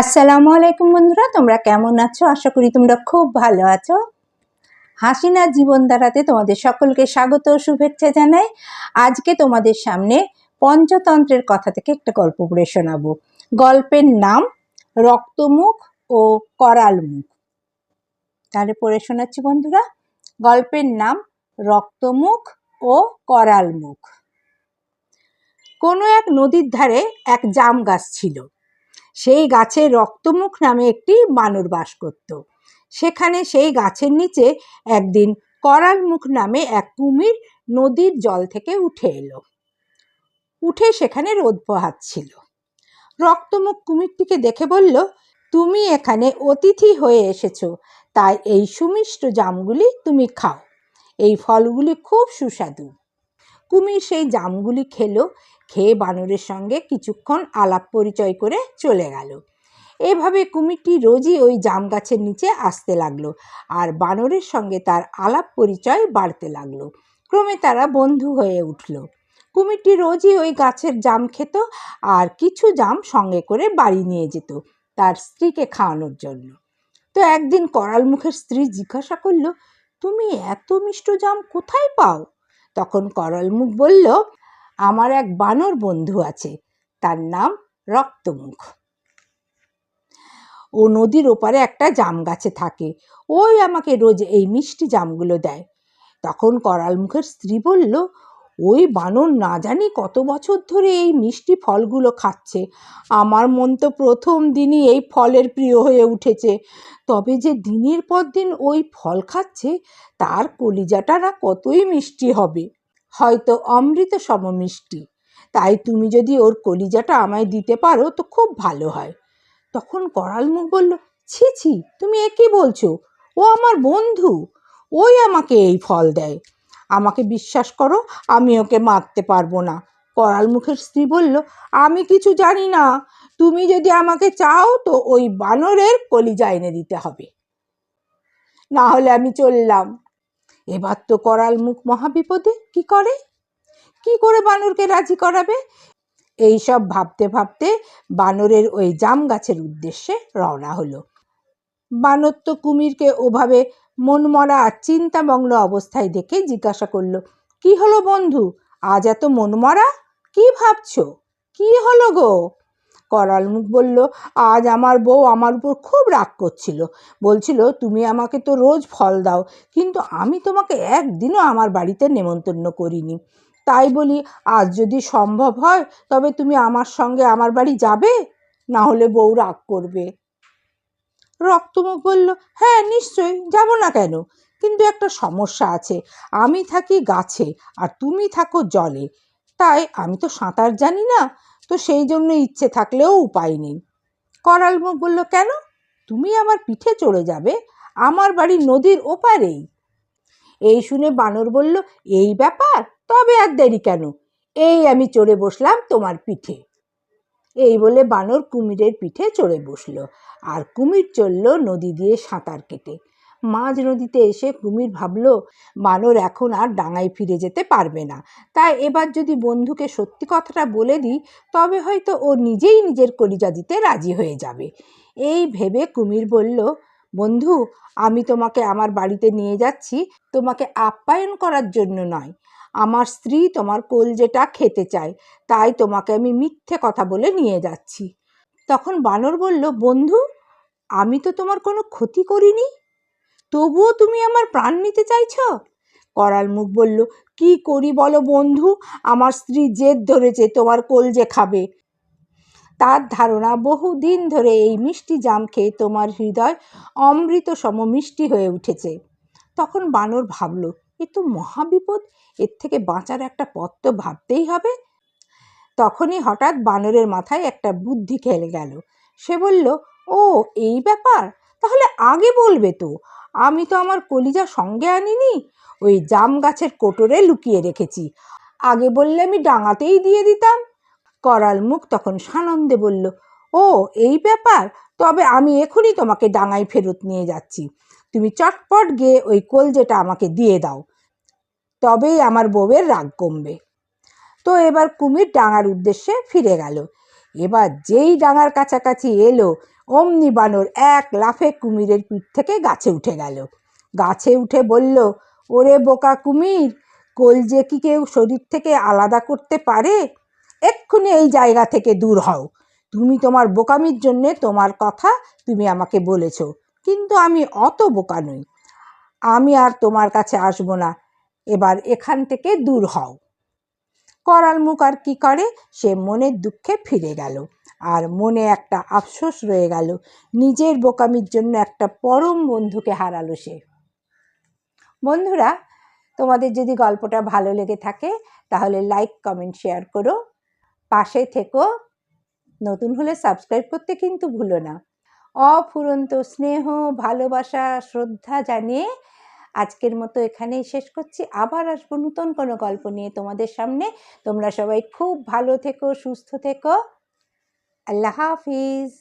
আসসালামু আলাইকুম বন্ধুরা, তোমরা কেমন আছো? আশা করি তোমরা খুব ভালো আছো। হাসিনা জীবন দ্বারাতে তোমাদের সকলকে স্বাগত ও শুভেচ্ছা জানাই। আজকে তোমাদের সামনে পঞ্চতন্ত্রের কথা থেকে একটা গল্প পড়ে শোনাবো। গল্পের নাম রক্তমুখ ও করাল মুখ তাহলে পড়ে শোনাচ্ছি বন্ধুরা। গল্পের নাম রক্তমুখ ও করাল মুখ কোনো এক নদীর ধারে এক জাম গাছ ছিল। সেই গাছে রক্তমুখ নামে একটি বানর বাস করত। সেখানে সেই গাছের নিচে একদিন করাল মুখ নামে এক কুমির নদীর জল থেকে উঠে এলো। উঠে সেখানে রোদ পোহাচ্ছিল। রক্তমুখ কুমিরটিকে দেখে বলল, তুমি এখানে অতিথি হয়ে এসেছ, তাই এই সুমিষ্ট জামগুলি তুমি খাও। এই ফলগুলি খুব সুস্বাদু। কুমির সেই জামগুলি খেলো, খেয়ে বানরের সঙ্গে কিছুক্ষণ আলাপ পরিচয় করে চলে গেল। এভাবে কুমিরটি রোজই ওই জাম গাছের নিচে আসতে লাগল আর বানরের সঙ্গে তার আলাপ পরিচয় বাড়তে লাগল। ক্রমে তারা বন্ধু হয়ে উঠল। কুমিরটি রোজই ওই গাছের জাম খেত আর কিছু জাম সঙ্গে করে বাড়ি নিয়ে যেত তার স্ত্রীকে খাওয়ানোর জন্য। তো একদিন করাল মুখের স্ত্রী জিজ্ঞাসা করল, তুমি এত মিষ্ট জাম কোথায় পাও? তখন করলমুখ বলল, আমার এক বানর বন্ধু আছে, তার নাম রক্তমুখ। ও নদীর ওপারে একটা জাম গাছে থাকে, ওই আমাকে রোজ এই মিষ্টি জামগুলো দেয়। তখন করালমুখের স্ত্রী বলল ওই বানর না জানি কত বছর ধরে এই মিষ্টি ফলগুলো খাচ্ছে। আমার মন তো প্রথম দিনই এই ফলের প্রিয় হয়ে উঠেছে। তবে যে দিনের পর দিন ওই ফল খাচ্ছে, তার কলিজাটা না কতই মিষ্টি হবে। হয়তো অমৃত সম মিষ্টি। তাই তুমি যদি ওর কলিজাটা আমায় দিতে পারো তো খুব ভালো হয়। তখন করাল মুখ বলল, ছি ছি, তুমি এ কী বলছো? ও আমার বন্ধু। ওই আমাকে এই ফল দেয়। আমাকে বিশ্বাস করো, আমি ওকে মারতে পারব না। করাল মুখের স্ত্রী বলল, আমি কিছু জানি না। তুমি যদি আমাকে চাও তো ওই বানরের কলিজা এনে দিতে হবে। না হলে আমি চললাম। এবার তো করাল মুখ মহাবিপদে কি করে? কি করে বানরকে রাজি করাবে? এই সব ভাবতে ভাবতে বানরের ওই জাম গাছের উদ্দেশ্যে রওনা হলো। বানর তো কুমিরকে ওভাবে মনমরা আর চিন্তামগ্ন অবস্থায় দেখে জিজ্ঞাসা করল, কি হলো বন্ধু? আজ এত মনমরা? কি ভাবছ? কি হলো গো? করাল মুখ বলল, আজ আমার বউ আমার উপর খুব রাগ করছিল। বলছিল, তুমি আমাকে তো রোজ ফল দাও, কিন্তু আমি তোমাকে একদিনও আমার বাড়িতে নেমন্তন্ন করিনি। তাই বলি, আজ যদি সম্ভব হয়, তবে তুমি আমার সঙ্গে আমার বাড়ি যাবে? না হলে বউ রাগ করবে। রক্তমুখ বলল হ্যাঁ নিশ্চয়ই, যাব না কেন? কিন্তু একটা সমস্যা আছে। আমি থাকি গাছে আর তুমি থাকো জলে। তাই আমি তো সাঁতার জানি না, তো সেই জন্য ইচ্ছে থাকলেও উপায় নেই। করাল মুখ বলল, কেন? তুমি আমার পিঠে চড়ে যাবে, আমার বাড়ি নদীর ওপারেই। এই শুনে বানর বলল, এই ব্যাপার? তবে আর দেরি কেন? এই আমি চড়ে বসলাম তোমার পিঠে। এই বলে বানর কুমিরের পিঠে চড়ে বসল। আর কুমির চলল নদী দিয়ে সাঁতার কেটে। মাঝ নদীতে এসে কুমির ভাবল, বানর এখন আর ডাঙায় ফিরে যেতে পারবে না। তাই এবার যদি বন্ধুকে সত্যি কথাটা বলে দিই, তবে হয়তো ও নিজেই নিজের কলিজা দিতে রাজি হয়ে যাবে। এই ভেবে কুমির বলল, বন্ধু, আমি তোমাকে আমার বাড়িতে নিয়ে যাচ্ছি। তোমাকে আপ্যায়ন করার জন্য নয় আমার স্ত্রী তোমার কলজেটা খেতে চায়, তাই তোমাকে আমি মিথ্যে কথা বলে নিয়ে যাচ্ছি। তখন বানর বলল, বন্ধু, আমি তো তোমার কোনো ক্ষতি করিনি। তবুও তুমি আমার প্রাণ নিতে চাইছ? করাল মুখ বলল, কি করি বলো বন্ধু, আমার স্ত্রী জেদ ধরেছে তোমার কলজে খাবে। তার ধারণা বহুদিন ধরে এই মিষ্টি জাম খেয়ে তোমার হৃদয় অমৃত সম মিষ্টি হয়ে উঠেছে। তখন বানর ভাবল এ তো মহাবিপদ। এর থেকে বাঁচার একটা পথ তো ভাবতেই হবে। তখনই হঠাৎ বানরের মাথায় একটা বুদ্ধি খেলে গেল। সে বলল, ও, এই ব্যাপার? তাহলে আগে বলবে তো। আমি তো আমার কলিজা সঙ্গে আনিনি। ওই জাম গাছের কোটরে লুকিয়ে রেখেছি। আগে বললে আমি ডাঙাতেই দিয়ে দিতাম। করাল মুখ তখন সানন্দে বলল, ও, এই ব্যাপার? তবে আমি এখনই তোমাকে ডাঙায় ফেরত নিয়ে যাচ্ছি। তুমি চটপট গিয়ে ওই কলজেটা আমাকে দিয়ে দাও। তবেই আমার বউয়ের রাগ কমবে। তো এবার কুমির ডাঙার উদ্দেশ্যে ফিরে গেল। এবার যেই ডাঙার কাছাকাছি এলো, অমনি বানর এক লাফে কুমিরের পিঠ থেকে গাছে উঠে গেল। গাছে উঠে বলল, ওরে বোকা কুমির কলজে কি কেউ শরীর থেকে আলাদা করতে পারে? এক্ষুনি এই জায়গা থেকে দূর হও। তুমি তোমার বোকামির জন্যে তোমার কথা তুমি আমাকে বলেছ। কিন্তু আমি অত বোকা নই। আমি আর তোমার কাছে আসব না। এবার এখান থেকে দূর হও। করাল মুখ আর কী করে? সে মনের দুঃখে ফিরে গেল। আর মনে একটা আফসোস রয়ে গেল। নিজের বোকামির জন্য একটা পরম বন্ধুকে হারালো সে। বন্ধুরা, তোমাদের যদি গল্পটা ভালো লেগে থাকে, তাহলে লাইক, কমেন্ট, শেয়ার করো। পাশে থেকো। নতুন হলে সাবস্ক্রাইব করতে কিন্তু ভুলো না। অফুরন্ত স্নেহ, ভালোবাসা, শ্রদ্ধা জানিয়ে আজকের মতো এখানেই শেষ করছি। আবার আসব নতুন কোনো গল্প নিয়ে তোমাদের সামনে। তোমরা সবাই খুব ভালো থেকো, সুস্থ থেকো। আল্লাহ হাফিজ।